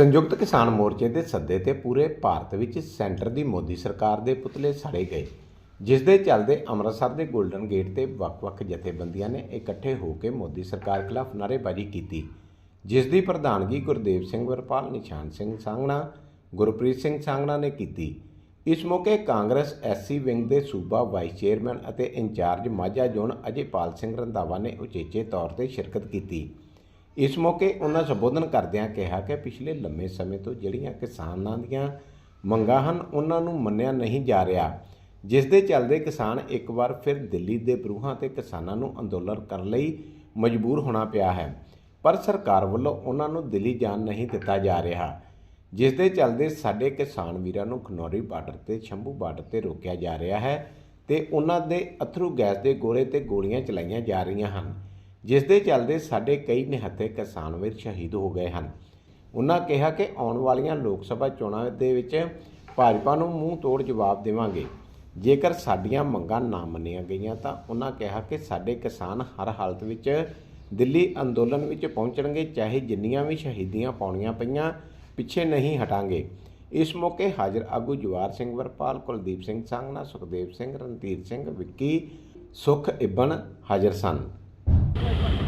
ਸੰਯੁਕਤ ਕਿਸਾਨ ਮੋਰਚੇ ਦੇ ਸੱਦੇ ਤੇ ਪੂਰੇ ਭਾਰਤ ਵਿੱਚ ਸੈਂਟਰ ਦੀ ਮੋਦੀ ਸਰਕਾਰ ਦੇ ਪੁਤਲੇ ਸਾੜੇ ਗਏ, ਜਿਸ ਦੇ ਚੱਲਦੇ ਅੰਮ੍ਰਿਤਸਰ ਦੇ 골ਡਨ ਗੇਟ ਤੇ ਵੱਖ-ਵੱਖ ਜਥੇਬੰਦੀਆਂ ਨੇ ਇਕੱਠੇ ਹੋ ਕੇ ਮੋਦੀ ਸਰਕਾਰ ਖਿਲਾਫ ਨਾਅਰੇਬਾਜ਼ੀ ਕੀਤੀ, ਜਿਸ ਦੀ ਪ੍ਰਧਾਨਗੀ ਗੁਰਦੇਵ ਸਿੰਘ ਵਰਪਾਲ, ਨਿਸ਼ਾਨ ਸਿੰਘ ਸਾਂਗਣਾ, ਗੁਰਪ੍ਰੀਤ ਸਿੰਘ ਸਾਂਗਣਾ ਨੇ ਕੀਤੀ। ਇਸ ਮੌਕੇ ਕਾਂਗਰਸ ਐਸਸੀ ਵਿੰਗ ਦੇ ਸੂਬਾ ਵਾਈਸ ਚੇਅਰਮੈਨ ਅਤੇ ਇੰਚਾਰਜ ਮਾਝਾ ਜ਼ੋਨ ਅਜੇਪਾਲ ਸਿੰਘ ਰੰਧਾਵਾ ਨੇ ਉਚੇਚੇ ਤੌਰ ਤੇ ਸ਼ਿਰਕਤ ਕੀਤੀ। ਇਸ ਮੌਕੇ ਉਹਨਾਂ ਸੰਬੋਧਨ ਕਰਦਿਆਂ ਕਿਹਾ ਕਿ ਪਿਛਲੇ ਲੰਮੇ ਸਮੇਂ ਤੋਂ ਜਿਹੜੀਆਂ ਕਿਸਾਨਾਂ ਦੀਆਂ ਮੰਗਾਂ ਹਨ, ਉਹਨਾਂ ਨੂੰ ਮੰਨਿਆ ਨਹੀਂ ਜਾ ਰਿਹਾ, ਜਿਸ ਦੇ ਚੱਲਦੇ ਕਿਸਾਨ ਇੱਕ ਵਾਰ ਫਿਰ ਦਿੱਲੀ ਦੇ ਬਰੂਹਾਂ ਤੇ ਕਿਸਾਨਾਂ ਨੂੰ ਅੰਦੋਲਨ ਕਰਨ ਲਈ ਮਜਬੂਰ ਹੋਣਾ ਪਿਆ ਹੈ। ਪਰ ਸਰਕਾਰ ਵੱਲੋਂ ਉਹਨਾਂ ਨੂੰ ਦਿੱਲੀ ਜਾਣ ਨਹੀਂ ਦਿੱਤਾ ਜਾ ਰਿਹਾ, ਜਿਸ ਦੇ ਚੱਲਦੇ ਸਾਡੇ ਕਿਸਾਨ ਵੀਰਾਂ ਨੂੰ ਖਨੌਰੀ ਬਾਰਡਰ ਤੇ, ਸ਼ੰਭੂ ਬਾਰਡਰ ਤੇ ਰੋਕਿਆ ਜਾ ਰਿਹਾ ਹੈ ਤੇ ਉਹਨਾਂ ਦੇ ਅਥਰੂ ਗੈਸ ਦੇ ਗੋਲੇ ਤੇ ਗੋਲੀਆਂ ਚਲਾਈਆਂ ਜਾ ਰਹੀਆਂ ਹਨ। ਜਿਸ ਦੇ ਚੱਲਦੇ ਸਾਡੇ ਕਈ ਨਿਹੱਥੇ ਕਿਸਾਨ ਵੀਰ ਸ਼ਹੀਦ ਹੋ ਗਏ ਹਨ। ਉਹਨਾਂ ਕਿਹਾ ਕਿ ਆਉਣ ਵਾਲੀਆਂ ਲੋਕ ਸਭਾ ਚੋਣਾਂ ਦੇ ਵਿੱਚ ਭਾਜਪਾ ਨੂੰ ਮੂੰਹ ਤੋੜ ਜਵਾਬ ਦੇਵਾਂਗੇ। ਜੇਕਰ ਸਾਡੀਆਂ ਮੰਗਾਂ ਨਾ ਮੰਨੀਆਂ ਗਈਆਂ ਤਾਂ ਉਹਨਾਂ ਕਿਹਾ ਕਿ ਸਾਡੇ ਕਿਸਾਨ ਹਰ ਹਾਲਤ ਵਿੱਚ ਦਿੱਲੀ ਅੰਦੋਲਨ ਵਿੱਚ ਪਹੁੰਚਣਗੇ, ਚਾਹੇ ਜਿੰਨੀਆਂ ਵੀ ਸ਼ਹੀਦੀਆਂ ਪਾਉਣੀਆਂ ਪਈਆਂ, ਪਿੱਛੇ ਨਹੀਂ ਹਟਾਂਗੇ। ਇਸ ਮੌਕੇ ਹਾਜ਼ਰ ਆਗੂ ਜਵਾਰ ਸਿੰਘ ਵਰਪਾਲ, ਕੁਲਦੀਪ ਸਿੰਘ ਸੰਘਣਾ ਸੁਖਦੇਵ ਸਿੰਘ, ਰਣਧੀਰ ਸਿੰਘ, ਵਿੱਕੀ, ਸੁਖ ਇਬਨ ਹਾਜ਼ਰ ਸਨ।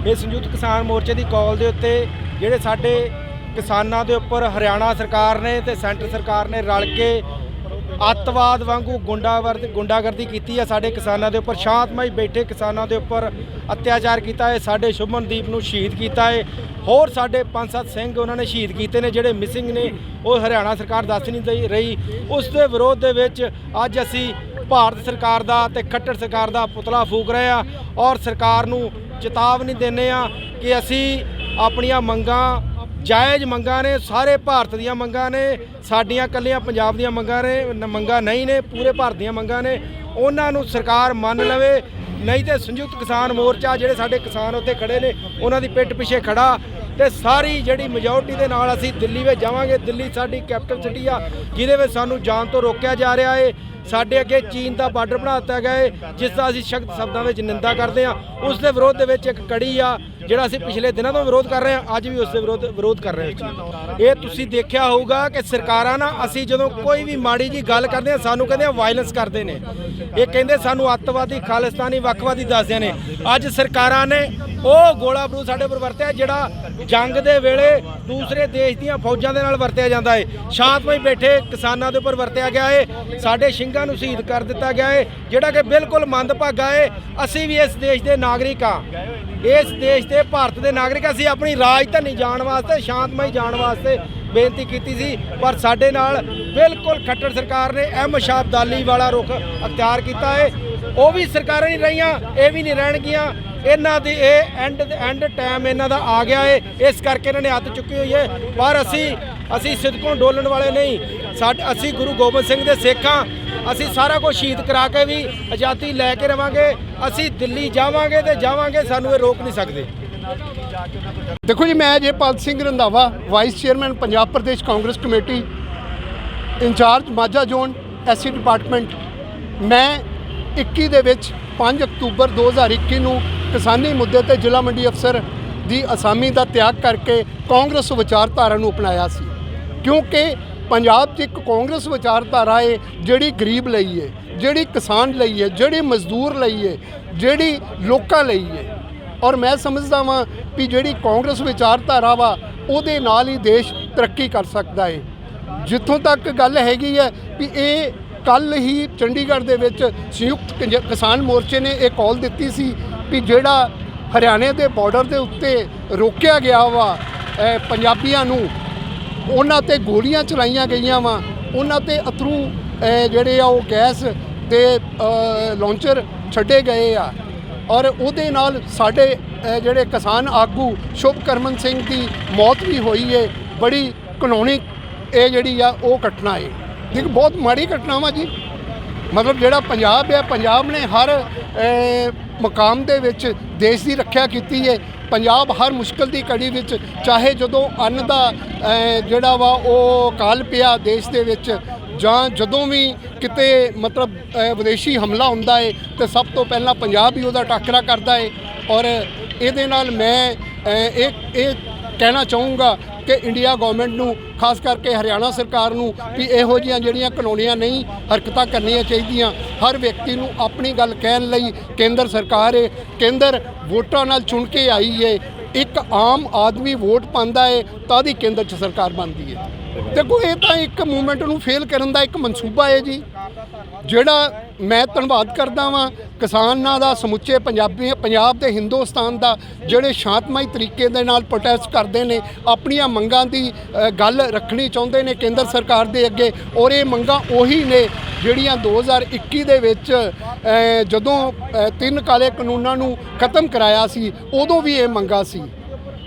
ਇਹ ਸੰਯੁਕਤ ਕਿਸਾਨ ਮੋਰਚੇ ਦੀ ਕਾਲ ਦੇ ਉੱਤੇ ਜਿਹੜੇ ਸਾਡੇ ਕਿਸਾਨਾਂ ਦੇ ਉੱਪਰ ਹਰਿਆਣਾ ਸਰਕਾਰ ਨੇ ਤੇ ਸੈਂਟਰ ਸਰਕਾਰ ਨੇ ਰਲ ਕੇ ਅੱਤਵਾਦ ਵਾਂਗੂ ਗੁੰਡਾਵਰਦ ਗੁੰਡਾਗਰਦੀ ਕੀਤੀ ਹੈ, ਸਾਡੇ ਕਿਸਾਨਾਂ ਦੇ ਉੱਪਰ ਸ਼ਾਂਤਮਈ ਬੈਠੇ ਕਿਸਾਨਾਂ ਦੇ ਉੱਪਰ ਅਤਿਆਚਾਰ ਕੀਤਾ ਹੈ, ਸਾਡੇ ਸ਼ੁਭਮਨਦੀਪ ਨੂੰ ਸ਼ਹੀਦ ਕੀਤਾ ਹੈ, ਹੋਰ ਸਾਡੇ ਪੰਜ ਸੱਤ ਸਿੰਘ ਉਹਨਾਂ ਨੇ ਸ਼ਹੀਦ ਕੀਤੇ ਨੇ, ਜਿਹੜੇ ਮਿਸਿੰਗ ਨੇ, ਉਹ ਹਰਿਆਣਾ ਸਰਕਾਰ ਦੱਸ ਨਹੀਂ ਦਈ ਰਹੀ। ਉਸ ਦੇ ਵਿਰੋਧ ਦੇ ਵਿੱਚ ਅੱਜ ਅਸੀਂ ਭਾਰਤ ਸਰਕਾਰ ਦਾ ਤੇ ਖੱਟੜ ਸਰਕਾਰ ਦਾ ਪੁਤਲਾ ਫੂਕ ਰਹੇ ਆ ਔਰ ਸਰਕਾਰ ਨੂੰ ਚੇਤਾਵਨੀ ਦਿੰਦੇ ਆ ਕਿ ਅਸੀਂ ਆਪਣੀਆਂ ਮੰਗਾਂ, ਜਾਇਜ਼ ਮੰਗਾਂ ਨੇ, ਸਾਰੇ ਭਾਰਤ ਦੀਆਂ ਮੰਗਾਂ ਨੇ, ਸਾਡੀਆਂ ਕੱਲੀਆਂ ਪੰਜਾਬ ਦੀਆਂ ਮੰਗਾਂ ਨੇ ਮੰਗਾਂ ਨਹੀਂ ਨੇ, ਪੂਰੇ ਭਾਰਤ ਦੀਆਂ ਮੰਗਾਂ ਨੇ, ਉਹਨਾਂ ਨੂੰ ਸਰਕਾਰ ਮੰਨ ਲਵੇ। ਨਹੀਂ ਤੇ ਸੰਯੁਕਤ ਕਿਸਾਨ ਮੋਰਚਾ ਜਿਹੜੇ ਸਾਡੇ ਕਿਸਾਨ ਉੱਤੇ ਖੜੇ ਨੇ, ਉਹਨਾਂ ਦੀ ਪਿੱਠ ਪਿੱਛੇ ਖੜਾ ਤੇ ਸਾਰੀ ਜਿਹੜੀ ਮੈਜੋਰਟੀ ਦੇ ਨਾਲ ਅਸੀਂ ਦਿੱਲੀ ਵਿੱਚ ਜਾਵਾਂਗੇ। ਦਿੱਲੀ ਸਾਡੀ ਕੈਪੀਟਲ ਸਿਟੀ ਆ, ਜਿਹਦੇ ਵਿੱਚ ਸਾਨੂੰ ਜਾਣ ਤੋਂ ਰੋਕਿਆ ਜਾ ਰਿਹਾ ਏ। ਸਾਡੇ ਅੱਗੇ ਚੀਨ ਦਾ ਬਾਰਡਰ ਬਣਾ ਦਿੱਤਾ ਗਿਆ ਹੈ ਜਿਸ ਦਾ ਅਸੀਂ ਸਖਤ ਸ਼ਬਦਾਂ ਵਿੱਚ ਨਿੰਦਾ ਕਰਦੇ ਹਾਂ। ਉਸ ਦੇ ਵਿਰੋਧ ਦੇ ਵਿੱਚ ਇੱਕ ਕੜੀ ਆ, ਜਿਹੜਾ ਅਸੀਂ ਪਿਛਲੇ ਦਿਨਾਂ ਤੋਂ ਵਿਰੋਧ ਕਰ ਰਹੇ ਹਾਂ, ਅੱਜ ਵੀ ਉਸ ਦੇ ਵਿਰੋਧ ਵਿਰੋਧ ਕਰ ਰਹੇ ਹਾਂ ਇਹ ਤੁਸੀਂ ਦੇਖਿਆ ਹੋਊਗਾ ਕਿ ਸਰਕਾਰਾਂ ਨਾ, ਅਸੀਂ ਜਦੋਂ ਕੋਈ ਵੀ ਮਾੜੀ ਜੀ ਗੱਲ ਕਰਦੇ ਹਾਂ, ਸਾਨੂੰ ਕਹਿੰਦੇ ਆ ਵਾਇਲੈਂਸ ਕਰਦੇ ਨੇ। ਇਹ ਕਹਿੰਦੇ ਸਾਨੂੰ ਅੱਤਵਾਦੀ, ਖਾਲਿਸਤਾਨੀ, ਵੱਖਵਾਦੀ ਦੱਸਦੇ ਨੇ। ਅੱਜ ਸਰਕਾਰਾਂ ਨੇ ਉਹ ਗੋਲਾ ਬਰੂ ਸਾਡੇ ਉੱਪਰ ਵਰਤਿਆ, ਜਿਹੜਾ ਜੰਗ ਦੇ ਵੇਲੇ ਦੂਸਰੇ ਦੇਸ਼ ਦੀਆਂ ਫੌਜਾਂ ਦੇ ਨਾਲ ਵਰਤਿਆ ਜਾਂਦਾ ਹੈ ਸ਼ਾਂਤਮਈ ਬੈਠੇ ਕਿਸਾਨਾਂ ਦੇ ਉੱਪਰ ਵਰਤਿਆ ਗਿਆ ਏ। ਸਾਡੇ ਸਿੰਘਾਂ ਨੂੰ ਸ਼ਹੀਦ ਕਰ ਦਿੱਤਾ ਗਿਆ ਹੈ ਜਿਹੜਾ ਕਿ ਬਿਲਕੁਲ ਮੰਦਭਾਗਾ ਹੈ ਅਸੀਂ ਵੀ ਇਸ ਦੇਸ਼ ਦੇ ਨਾਗਰਿਕ ਆ। ਇਸ ਦੇਸ਼ ਦੇ ਭਾਰਤ ਦੇ ਨਾਗਰਿਕ ਅਸੀਂ ਆਪਣੀ ਰਾਜਧਾਨੀ ਜਾਣ ਵਾਸਤੇ, ਸ਼ਾਂਤਮਈ ਜਾਣ ਵਾਸਤੇ ਬੇਨਤੀ ਕੀਤੀ ਸੀ। ਪਰ ਸਾਡੇ ਨਾਲ ਬਿਲਕੁਲ ਖੱਟੜ ਸਰਕਾਰ ਨੇ ਅਹਿਮ ਸ਼ਾਬਦਾਲੀ ਵਾਲਾ ਰੁਖ ਅਖਤਿਆਰ ਕੀਤਾ ਹੈ ਉਹ ਵੀ ਸਰਕਾਰਾਂ ਨਹੀਂ ਰਹੀਆਂ, ਇਹ ਵੀ ਨਹੀਂ ਰਹਿਣਗੀਆਂ। ਇਹਨਾਂ ਦੀ ਇਹ ਐਂਡ ਐਂਡ ਟਾਈਮ ਇਹਨਾਂ ਦਾ ਆ ਗਿਆ ਏ। ਇਸ ਕਰਕੇ ਇਹਨਾਂ ਨੇ ਹੱਥ ਚੁੱਕੀ ਹੋਈ ਏ। ਪਰ ਅਸੀਂ ਅਸੀਂ ਸਿੱਧਕੋਂ ਡੋਲਣ ਵਾਲੇ ਨਹੀਂ। ਸਾਡੇ, ਅਸੀਂ ਗੁਰੂ ਗੋਬਿੰਦ ਸਿੰਘ ਦੇ ਸਿੱਖਾਂ ਅਸੀਂ ਸਾਰਾ ਕੁਝ ਸ਼ਹੀਦ ਕਰਾ ਕੇ ਵੀ ਆਜ਼ਾਦੀ ਲੈ ਕੇ ਰਵਾਂਗੇ, ਅਸੀਂ ਦਿੱਲੀ ਜਾਵਾਂਗੇ ਤੇ ਜਾਵਾਂਗੇ, ਸਾਨੂੰ ਇਹ ਰੋਕ ਨਹੀਂ ਸਕਦੇ। ਦੇਖੋ ਜੀ, ਮੈਂ Jaipal Singh Randhawa vice chairman Punjab Pradesh Congress committee, incharge Majha zone, SC department. ਮੈਂ 21 ਦੇ ਵਿੱਚ 5 ਅਕਤੂਬਰ 2021 ਨੂੰ ਕਿਸਾਨੀ ਮੁੱਦੇ ਤੇ ਜ਼ਿਲ੍ਹਾ ਮੰਡੀ ਅਫਸਰ ਦੀ ਅਸਾਮੀ ਦਾ ਤਿਆਗ ਕਰਕੇ ਕਾਂਗਰਸ ਵਿਚਾਰਧਾਰਾ ਨੂੰ ਅਪਣਾਇਆ ਸੀ। ਕਿਉਂਕਿ ਪੰਜਾਬ 'ਚ ਇੱਕ ਕਾਂਗਰਸ ਵਿਚਾਰਧਾਰਾ ਹੈ ਜਿਹੜੀ ਗਰੀਬ ਲਈ ਹੈ ਜਿਹੜੀ ਕਿਸਾਨ ਲਈ ਹੈ ਜਿਹੜੀ ਮਜ਼ਦੂਰ ਲਈ ਹੈ ਜਿਹੜੀ ਲੋਕਾਂ ਲਈ ਹੈ ਔਰ ਮੈਂ ਸਮਝਦਾ ਵਾਂ ਵੀ ਜਿਹੜੀ ਕਾਂਗਰਸ ਵਿਚਾਰਧਾਰਾ ਵਾ, ਉਹਦੇ ਨਾਲ ਹੀ ਦੇਸ਼ ਤਰੱਕੀ ਕਰ ਸਕਦਾ ਹੈ ਜਿੱਥੋਂ ਤੱਕ ਗੱਲ ਹੈਗੀ ਹੈ ਵੀ ਇਹ ਕੱਲ ਹੀ ਚੰਡੀਗੜ੍ਹ ਦੇ ਵਿੱਚ ਸੰਯੁਕਤ ਕੰਜ- ਕਿਸਾਨ ਮੋਰਚੇ ਨੇ ਇਹ ਕਾਲ ਦਿੱਤੀ ਸੀ ਵੀ ਜਿਹੜਾ ਹਰਿਆਣੇ ਦੇ ਬਾਰਡਰ ਦੇ ਉੱਤੇ ਰੋਕਿਆ ਗਿਆ ਵਾ ਪੰਜਾਬੀਆਂ ਨੂੰ ਉਹਨਾਂ ਤੇ ਗੋਲੀਆਂ ਚਲਾਈਆਂ ਗਈਆਂ ਵਾ। ਉਹਨਾਂ ਤੇ ਅਥਰੂ ਜਿਹੜੇ ਆ ਉਹ ਗੈਸ ਦੇ ਅਹ, ਲਾਂਚਰ ਛੱਡੇ ਗਏ ਆ। ਔਰ ਉਹਦੇ ਨਾਲ ਸਾਡੇ ਜਿਹੜੇ ਕਿਸਾਨ ਆਗੂ ਸ਼ੁਭਕਰਮਨ ਸਿੰਘ ਦੀ ਮੌਤ ਵੀ ਹੋਈ ਹੈ ਬੜੀ ਕਾਨੂੰਨੀ ਇਹ ਜਿਹੜੀ ਆ ਉਹ ਘਟਨਾ ਏ। ਦੇਖ ਬਹੁਤ ਮਾੜੀ ਘਟਨਾ ਵਾ ਜੀ। ਮਤਲਬ ਜਿਹੜਾ ਪੰਜਾਬ ਹੈ ਪੰਜਾਬ ਨੇ ਹਰ ਅਹ, ਮਕਾਮ ਦੇ ਵਿੱਚ ਦੇਸ਼ ਦੀ ਰੱਖਿਆ ਕੀਤੀ ਹੈ ਪੰਜਾਬ ਹਰ ਮੁਸ਼ਕਲ ਦੀ ਘੜੀ ਵਿੱਚ, ਚਾਹੇ ਜਦੋਂ ਅੰਨ ਦਾ ਜਿਹੜਾ ਵਾ ਉਹ ਕਾਲ ਪਿਆ ਦੇਸ਼ ਦੇ ਵਿੱਚ, ਜਾਂ ਜਦੋਂ ਵੀ ਕਿਤੇ ਮਤਲਬ ਵਿਦੇਸ਼ੀ ਹਮਲਾ ਹੁੰਦਾ ਹੈ ਤੇ ਸਭ ਤੋਂ ਪਹਿਲਾਂ ਪੰਜਾਬ ਹੀ ਉਹਦਾ ਟਾਕਰਾ ਕਰਦਾ ਏ। ਔਰ ਇਹਦੇ ਨਾਲ ਮੈਂ ਇਹ ਇਹ ਕਹਿਣਾ ਚਾਹੂੰਗਾ ਕਿ ਇੰਡੀਆ ਗਵਰਨਮੈਂਟ ਨੂੰ, ਖਾਸ ਕਰਕੇ ਹਰਿਆਣਾ ਸਰਕਾਰ ਨੂੰ, ਵੀ ਇਹੋ ਜਿਹੀਆਂ ਜਿਹੜੀਆਂ ਕਾਨੂੰਨੀਆਂ ਨਹੀਂ ਹਰਕਤਾਂ ਕਰਨੀਆਂ ਚਾਹੀਦੀਆਂ, ਹਰ ਵਿਅਕਤੀ ਨੂੰ ਆਪਣੀ ਗੱਲ ਕਹਿਣ ਲਈ ਕੇਂਦਰ ਸਰਕਾਰ ਹੈ ਕੇਂਦਰ ਵੋਟਾਂ ਨਾਲ ਚੁਣ ਕੇ ਆਈ ਹੈ ਇੱਕ ਆਮ ਆਦਮੀ ਵੋਟ ਪਾਉਂਦਾ ਹੈ ਤਾਂ ਦੀ ਕੇਂਦਰ 'ਚ ਸਰਕਾਰ ਬਣਦੀ ਹੈ ਦੇਖੋ, ਇਹ ਤਾਂ ਇੱਕ ਮੂਵਮੈਂਟ ਨੂੰ ਫੇਲ ਕਰਨ ਦਾ ਇੱਕ ਮਨਸੂਬਾ ਹੈ ਜੀ। ਜਿਹੜਾ ਮੈਂ ਧੰਨਵਾਦ ਕਰਦਾ ਵਾਂ, ਕਿਸਾਨਾਂ ਦਾ, ਸਮੁੱਚੇ ਪੰਜਾਬੀ, ਪੰਜਾਬ ਤੇ ਹਿੰਦੁਸਤਾਨ ਦਾ, ਜਿਹੜੇ ਸ਼ਾਂਤਮਈ ਤਰੀਕੇ ਦੇ ਨਾਲ ਪ੍ਰੋਟੈਸਟ ਕਰਦੇ ਨੇ, ਆਪਣੀਆਂ ਮੰਗਾਂ ਦੀ ਗੱਲ ਰੱਖਣੀ ਚਾਹੁੰਦੇ ਨੇ ਕੇਂਦਰ ਸਰਕਾਰ ਦੇ ਅੱਗੇ, ਔਰ ਇਹ ਮੰਗਾਂ ਉਹੀ ਨੇ ਜਿਹੜੀਆਂ 2021 ਦੇ ਵਿੱਚ ਜਦੋਂ ਤਿੰਨ ਕਾਲੇ ਕਾਨੂੰਨਾਂ ਨੂੰ ਖਤਮ ਕਰਾਇਆ ਸੀ, ਉਦੋਂ ਵੀ ਇਹ ਮੰਗਾਂ ਸੀ।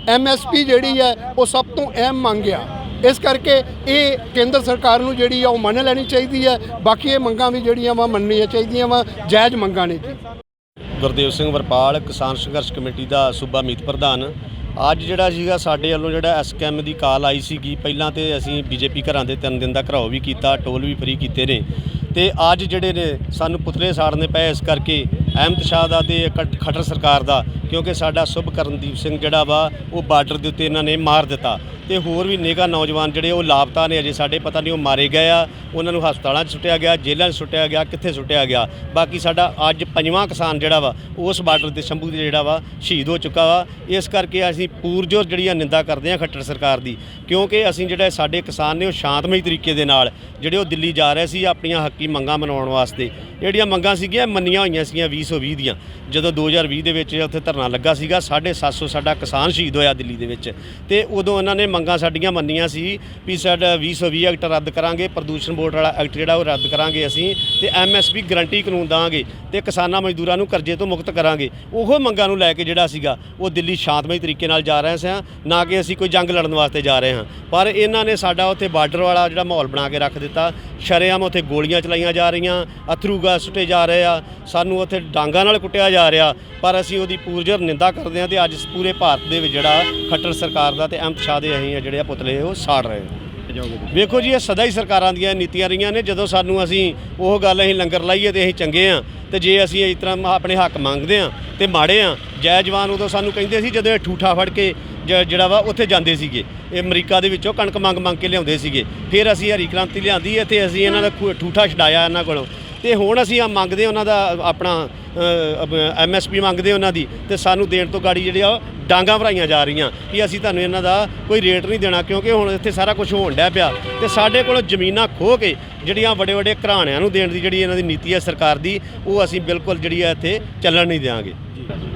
ਐਮਐਸਪੀ ਜਿਹੜੀ ਹੈ, ਉਹ ਸਭ ਤੋਂ ਅਹਿਮ ਮੰਗ ਆ। ਇਸ ਕਰਕੇ ਇਹ ਕੇਂਦਰ ਸਰਕਾਰ ਨੂੰ ਜਿਹੜੀ ਆ ਉਹ ਮੰਨ ਲੈਣੀ ਚਾਹੀਦੀ ਹੈ। ਬਾਕੀ ਇਹ ਮੰਗਾਂ ਵੀ ਜਿਹੜੀਆਂ ਵਾ ਮੰਨਣੀਆਂ ਚਾਹੀਦੀਆਂ ਵਾ, ਜਾਇਜ਼ ਮੰਗਾਂ ਨੇ ਗੁਰਦੇਵ ਸਿੰਘ ਵਰਪਾਲ, ਕਿਸਾਨ ਸੰਘਰਸ਼ ਕਮੇਟੀ ਦਾ ਸੂਬਾ ਮੀਤ ਪ੍ਰਧਾਨ। ਅੱਜ ਜਿਹੜਾ ਸੀਗਾ, ਸਾਡੇ ਵੱਲੋਂ ਜਿਹੜਾ ਐਸਕੇਐਮ ਦੀ ਕਾਲ ਆਈ ਸੀਗੀ, ਪਹਿਲਾਂ ਤੇ ਅਸੀਂ ਬੀਜੇਪੀ ਘਰਾਂ ਦੇ ਤਿੰਨ ਦਿਨ ਦਾ ਘਰਾਓ ਵੀ ਕੀਤਾ, ਟੋਲ ਵੀ ਫਰੀ ਕੀਤੇ ਨੇ। ਤੇ ਅੱਜ ਜਿਹੜੇ ਨੇ, ਸਾਨੂੰ ਪੁਤਲੇ ਸਾੜਨੇ ਪਏ, ਇਸ ਕਰਕੇ ਅਹਿਮਦ ਸ਼ਾਹ ਦਾ ਤੇ ਖ- ਖੱਟਰ ਸਰਕਾਰ ਦਾ, ਕਿਉਂਕਿ ਸਾਡਾ ਸੁਭ ਕਰਨਦੀਪ ਸਿੰਘ ਜਿਹੜਾ ਵਾ, ਉਹ ਬਾਰਡਰ ਦੇ ਉੱਤੇ ਇਹਨਾਂ ਨੇ ਮਾਰ ਦਿੱਤਾ। ਤੇ ਹੋਰ ਵੀ ਨੇਗਾ ਨੌਜਵਾਨ ਜਿਹੜੇ ਉਹ ਲਾਪਤਾ ਨੇ, ਅਜੇ ਸਾਡੇ ਪਤਾ ਨਹੀਂ ਉਹ ਮਾਰੇ ਗਏ ਆ, ਉਹਨਾਂ ਨੂੰ ਹਸਪਤਾਲਾਂ 'ਚ ਸੁੱਟਿਆ ਗਿਆ, ਜੇਲ੍ਹਾਂ 'ਚ ਸੁੱਟਿਆ ਗਿਆ, ਕਿੱਥੇ ਸੁੱਟਿਆ ਗਿਆ। ਬਾਕੀ ਸਾਡਾ ਅੱਜ ਪੰਜਵਾਂ ਕਿਸਾਨ ਜਿਹੜਾ ਵਾ, ਉਸ ਬਾਰਡਰ ਤੇ ਸ਼ੰਭੂ ਦੇ ਜਿਹੜਾ ਵਾ, ਸ਼ਹੀਦ ਹੋ ਚੁੱਕਾ ਵਾ। ਇਸ ਕਰਕੇ ਅਸੀਂ ਪੂਰਜੋਰ ਜਿਹੜੀ ਆ ਨਿੰਦਾ ਕਰਦੇ ਆ ਖੱਟਰ ਸਰਕਾਰ ਦੀ, ਕਿਉਂਕਿ ਅਸੀਂ ਜਿਹੜੇ ਸਾਡੇ ਕਿਸਾਨ ਨੇ ਉਹ ਸ਼ਾਂਤਮਈ ਤਰੀਕੇ ਦੇ ਨਾਲ ਜਿਹੜੇ ਉਹ ਦਿੱਲੀ ਜਾ ਰਹੇ ਸੀ, ਆਪਣੀਆਂ ਹੱਕੀ ਮੰਗਾਂ ਮਨਾਉਣ ਵਾਸਤੇ। ਜਿਹੜੀਆਂ ਮੰਗਾਂ ਸੀਗੀਆਂ, ਮੰਨੀਆਂ ਹੋਈਆਂ ਸੀਗੀਆਂ 2020 ਦੀਆਂ। ਜਦੋਂ 2020 ਦੇ ਵਿੱਚ ਉੱਥੇ ਧਰਨਾ ਲੱਗਾ ਸੀਗਾ 750 ਸਾਡਾ ਕਿਸਾਨ ਸ਼ਹੀਦ ਹੋਇਆ ਦਿੱਲੀ ਦੇ ਵਿੱਚ। ਤੇ ਉਦੋਂ ਉਹਨਾਂ ਨੇ ਮੰਗਾਂ ਸਾਡੀਆਂ ਮੰਨੀਆਂ ਸੀ ਵੀ ਸਾਡਾ 2020 ਐਕਟ ਰੱਦ ਕਰਾਂਗੇ, ਪ੍ਰਦੂਸ਼ਣ ਬੋਰਡ ਵਾਲਾ ਐਕਟ ਜਿਹੜਾ ਉਹ ਰੱਦ ਕਰਾਂਗੇ ਅਸੀਂ ਤੇ ਐਮਐਸਪੀ ਗਰੰਟੀ ਕਾਨੂੰਨ ਦਾਂਗੇ ਤੇ ਕਿਸਾਨਾਂ ਮਜ਼ਦੂਰਾਂ ਨੂੰ ਕਰਜ਼ੇ ਤੋਂ ਮੁਕਤ ਕਰਾਂਗੇ। ਉਹ ਮੰਗਾਂ ਨੂੰ ਲੈ ਕੇ ਜਿਹੜਾ ਸੀਗਾ, ਉਹ ਦਿੱਲੀ ਸ਼ਾਂਤਮਈ ਤਰੀਕੇ ਨਾਲ ਜਾ ਰਹੇ ਸਾਂ, ਨਾ ਕਿ ਅਸੀਂ ਕੋਈ ਜੰਗ ਲੜਨ ਵਾਸਤੇ ਜਾ ਰਹੇ ਹਾਂ। ਪਰ ਇਹਨਾਂ ਨੇ ਸਾਡਾ ਉੱਥੇ ਬਾਰਡਰ ਵਾਲਾ ਜਿਹੜਾ ਮਾਹੌਲ ਬਣਾ ਕੇ ਰੱਖ ਦਿੱਤਾ। ਸ਼ਰੇਆਮ ਉੱਥੇ ਗੋਲੀਆਂ ਚਲਾਈਆਂ ਜਾ ਰਹੀਆਂ ਅਥਰੂ ਗੈਸ ਸੁੱਟੇ ਜਾ ਰਹੇ ਆ, ਸਾਨੂੰ ਉੱਥੇ ਡਾਂਗਾਂ ਨਾਲ ਕੁੱਟਿਆ ਜਾ ਰਿਹਾ। ਪਰ ਅਸੀਂ ਉਹਦੀ ਪੂਰਜਰ ਨਿੰਦਾ ਕਰਦੇ ਹਾਂ ਤੇ ਅੱਜ ਪੂਰੇ ਭਾਰਤ ਦੇ ਵਿੱਚ ਜਿਹੜਾ ਖੱਟਰ ਸਰਕਾਰ ਦਾ ਤੇ ਅਹਿਮਦ ਸ਼ਾਹ ਦੇ ਅਸੀਂ ਆ ਜਿਹੜੇ ਆ ਪੁਤਲੇ ਉਹ ਸਾੜ ਰਹੇ ਹਾਂ ਵੇਖੋ ਜੀ ਇਹ ਸਦਾ ਹੀ ਸਰਕਾਰਾਂ ਦੀਆਂ ਨੀਤੀਆਂ ਰਹੀਆਂ ਨੇ। ਜਦੋਂ ਸਾਨੂੰ ਅਸੀਂ ਉਹ ਗੱਲ ਅਸੀਂ ਲੰਗਰ ਲਾਈਏ ਤੇ ਅਸੀਂ ਚੰਗੇ ਆ ਤੇ ਜੇ ਅਸੀਂ ਇਸ ਤਰ੍ਹਾਂ ਆਪਣੇ ਹੱਕ ਮੰਗਦੇ ਆ ਤੇ ਮਾੜੇ ਆ ਜੈ ਜਵਾਨ ਉਦੋਂ ਸਾਨੂੰ ਕਹਿੰਦੇ ਸੀ ਜਦੋਂ ਇਹ ਠੂਠਾ ਫੜ ਕੇ ਜਿਹੜਾ ਵਾ ਉੱਥੇ ਜਾਂਦੇ ਸੀਗੇ। ਇਹ ਅਮਰੀਕਾ ਦੇ ਵਿੱਚੋਂ ਕਣਕ ਮੰਗ ਮੰਗ ਕੇ ਲਿਆਉਂਦੇ ਸੀਗੇ। ਫਿਰ ਅਸੀਂ ਹਰੀ ਕ੍ਰਾਂਤੀ ਲਿਆਂਦੀ ਇੱਥੇ ਅਸੀਂ ਇਹਨਾਂ ਦਾ ਠੂਠਾ ਛਡਾਇਆ ਇਹਨਾਂ ਕੋਲੋਂ। ਤੇ ਹੁਣ ਅਸੀਂ ਆ ਮੰਗਦੇ ਉਹਨਾਂ ਦਾ ਆਪਣਾ ਐਮਐਸਪੀ ਮੰਗਦੇ ਉਹਨਾਂ ਦੀ ਤੇ ਸਾਨੂੰ ਦੇਣ ਤੋਂ ਗਾੜੀ ਜਿਹੜੇ ਆ ਡਾਂਗਾ ਭਰਾਈਆਂ ਜਾ ਰਹੀਆਂ ਕਿ ਅਸੀਂ ਤੁਹਾਨੂੰ ਇਹਨਾਂ ਦਾ ਕੋਈ ਰੇਟ ਨਹੀਂ ਦੇਣਾ ਕਿਉਂਕਿ ਹੁਣ ਇੱਥੇ ਸਾਰਾ ਕੁਝ ਹੋਣ ਡਿਆ ਪਿਆ ਤੇ ਸਾਡੇ ਕੋਲੋਂ ਜ਼ਮੀਨਾਂ ਖੋਹ ਕੇ ਜਿਹੜੀਆਂ ਵੱਡੇ ਵੱਡੇ ਘਰਾਣਿਆਂ ਨੂੰ ਦੇਣ ਦੀ ਜਿਹੜੀ ਇਹਨਾਂ ਦੀ ਨੀਤੀ ਹੈ ਸਰਕਾਰ ਦੀ, ਉਹ ਅਸੀਂ ਬਿਲਕੁਲ ਜਿਹੜੀ ਹੈ ਇੱਥੇ ਚੱਲਣ ਨਹੀਂ ਦਿਆਂਗੇ।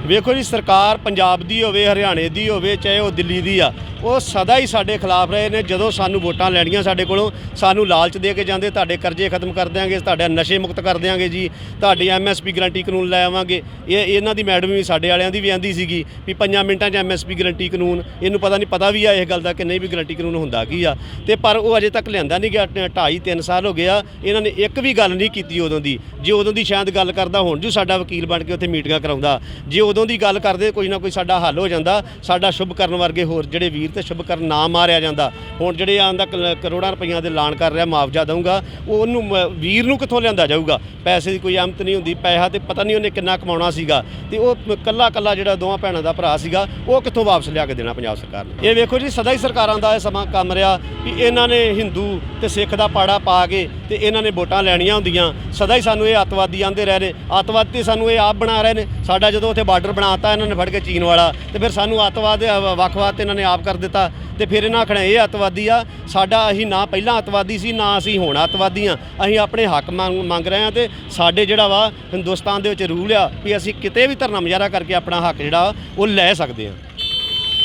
ਵੇਖੋ ਜੀ, ਸਰਕਾਰ ਪੰਜਾਬ ਦੀ ਹੋਵੇ, ਹਰਿਆਣੇ ਦੀ ਹੋਵੇ, ਚਾਹੇ ਉਹ ਦਿੱਲੀ ਦੀ ਆ, ਉਹ ਸਦਾ ਹੀ ਸਾਡੇ ਖਿਲਾਫ ਰਹੇ ਨੇ, ਜਦੋਂ ਸਾਨੂੰ ਵੋਟਾਂ ਲੈਣੀਆਂ ਸਾਡੇ ਕੋਲੋਂ, ਸਾਨੂੰ ਲਾਲਚ ਦੇ ਕੇ ਜਾਂਦੇ, ਤੁਹਾਡੇ ਕਰਜ਼ੇ ਖਤਮ ਕਰ ਦਿਆਂਗੇ, ਤੁਹਾਡੇ ਨਸ਼ੇ ਮੁਕਤ ਕਰ ਦਿਆਂਗੇ ਜੀ, ਤੁਹਾਡੀ ਐਮਐਸਪੀ ਗਰੰਟੀ ਕਾਨੂੰਨ ਲੈ ਆਵਾਂਗੇ, ਇਹ, ਇਹਨਾਂ ਦੀ ਮੈਡਮ ਵੀ ਸਾਡੇ ਵਾਲਿਆਂ ਦੀ ਵੀ ਆਂਦੀ ਸੀਗੀ ਵੀ ਪੰਜਾਂ ਮਿੰਟਾਂ 'ਚ ਐਮਐਸਪੀ ਗਰੰਟੀ ਕਾਨੂੰਨ, ਇਹਨੂੰ ਪਤਾ ਨਹੀਂ, ਪਤਾ ਵੀ ਆ ਇਹ ਗੱਲ ਦਾ ਕਿ ਨਹੀਂ ਵੀ ਗਰੰਟੀ ਕਾਨੂੰਨ ਹੁੰਦਾ ਕੀ ਆ, ਤੇ ਪਰ ਉਹ ਅਜੇ ਤੱਕ ਲਿਆਂਦਾ ਨਹੀਂ ਗਿਆ 2.5 3 ਸਾਲ ਹੋ ਗਿਆ ਇਹਨਾਂ ਨੇ ਇੱਕ ਵੀ ਗੱਲ ਨਹੀਂ ਕੀਤੀ ਉਦੋਂ ਦੀ, ਜੇ ਉਦੋਂ ਦੀ ਸ਼ਾਇਦ ਗੱਲ ਕਰਦਾ ਹੁਣ, ਜੋ ਸਾਡਾ ਵਕੀਲ ਬਣ ਕੇ ਉੱਥੇ ਮੀਟਿੰਗਾਂ ਕਰਾਉਂਦਾ ਜੇ ਉਦੋਂ ਦੀ ਗੱਲ ਕਰਦੇ ਕੋਈ ਨਾ ਕੋਈ ਸਾਡਾ ਹੱਲ ਹੋ ਜਾਂਦਾ, ਸਾਡਾ ਸ਼ੁਭ ਕਰਨ ਵਰਗੇ ਹੋਰ ਜਿਹੜੇ ਵੀਰ ਤੇ ਸ਼ੁਭ ਕਰਨ ਨਾ ਮਾਰਿਆ ਜਾਂਦਾ। ਹੁਣ ਜਿਹੜੇ ਆਂਦਾ ਕਰੋੜਾਂ ਰੁਪਈਆਂ ਦੇ ਐਲਾਨ ਕਰ ਰਿਹਾ, ਮੁਆਵਜ਼ਾ ਦਊਗਾ ਉਹ ਉਹਨੂੰ ਵੀਰ ਨੂੰ ਕਿੱਥੋਂ ਲਿਆਂਦਾ ਜਾਊਗਾ? ਪੈਸੇ ਦੀ ਕੋਈ ਅਹਿਮਤ ਨਹੀਂ ਹੁੰਦੀ, ਪੈਸਾ ਤੇ ਪਤਾ ਨਹੀਂ ਉਹਨੇ ਕਿੰਨਾ ਕਮਾਉਣਾ ਸੀਗਾ। ਤੇ ਉਹ ਕੱਲਾ ਕੱਲਾ ਜਿਹੜਾ ਦੋਵਾਂ ਭੈਣਾਂ ਦਾ ਭਰਾ ਸੀਗਾ, ਉਹ ਕਿੱਥੋਂ ਵਾਪਸ ਲਿਆ ਕੇ ਦੇਣਾ ਪੰਜਾਬ ਸਰਕਾਰ ਨੇ? ਇਹ ਵੇਖੋ ਜੀ, ਸਦਾ ਹੀ ਸਰਕਾਰਾਂ ਦਾ ਇਹ ਸਮਾਂ ਕੰਮ ਰਿਹਾ ਵੀ ਇਹਨਾਂ ਨੇ ਹਿੰਦੂ ਤੇ ਸਿੱਖ ਦਾ ਪਾੜਾ ਪਾ ਕੇ ਤੇ ਇਹਨਾਂ ਨੇ ਵੋਟਾਂ ਲੈਣੀਆਂ ਹੁੰਦੀਆਂ। ਸਦਾ ਹੀ ਸਾਨੂੰ ਇਹ ਅੱਤਵਾਦੀ ਆਂਦੇ ਰਹੇ ਨੇ। ਅੱਤਵਾਦੀ ਸਾਨੂੰ ਇਹ ਆਪ ਬਣਾ ਰਹੇ ਨੇ। ਸਾਡਾ ਜਦੋਂ ਉੱਥੇ ਬਾਰਡਰ ਬਣਾਤਾ, ਇਹਨਾਂ ਨੇ ਫੜ ਕੇ ਚੀਨ ਵਾਲਾ ਤੇ ਫਿਰ ਸਾਨੂੰ ਅੱਤਵਾਦ ਵੱਖਵਾਦ ਤੇ ਇਹਨਾਂ ਨੇ ਆਪ ਕਰ ਦਿੱਤਾ। ਤੇ ਫਿਰ ਇਹਨਾਂ ਆਖਣਾ, ਇਹ ਅੱਤਵਾਦੀ ਆ, ਸਾਡਾ ਅਸੀਂ ਨਾ ਪਹਿਲਾਂ ਅੱਤਵਾਦੀ ਸੀ, ਨਾ ਅਸੀਂ ਹੁਣ ਅੱਤਵਾਦੀ ਆ। ਅਸੀਂ ਆਪਣੇ ਹੱਕ ਮੰਗ ਮੰਗ ਰਹੇ ਆ ਤੇ ਸਾਡੇ ਜਿਹੜਾ ਵਾ ਹਿੰਦੁਸਤਾਨ ਦੇ ਵਿੱਚ ਰੂਲ ਆ ਵੀ ਅਸੀਂ ਕਿਤੇ ਵੀ ਧਰਨਾ ਮੁਜ਼ਾਹਰਾ ਕਰਕੇ ਆਪਣਾ ਹੱਕ ਜਿਹੜਾ ਉਹ ਲੈ ਸਕਦੇ ਆ।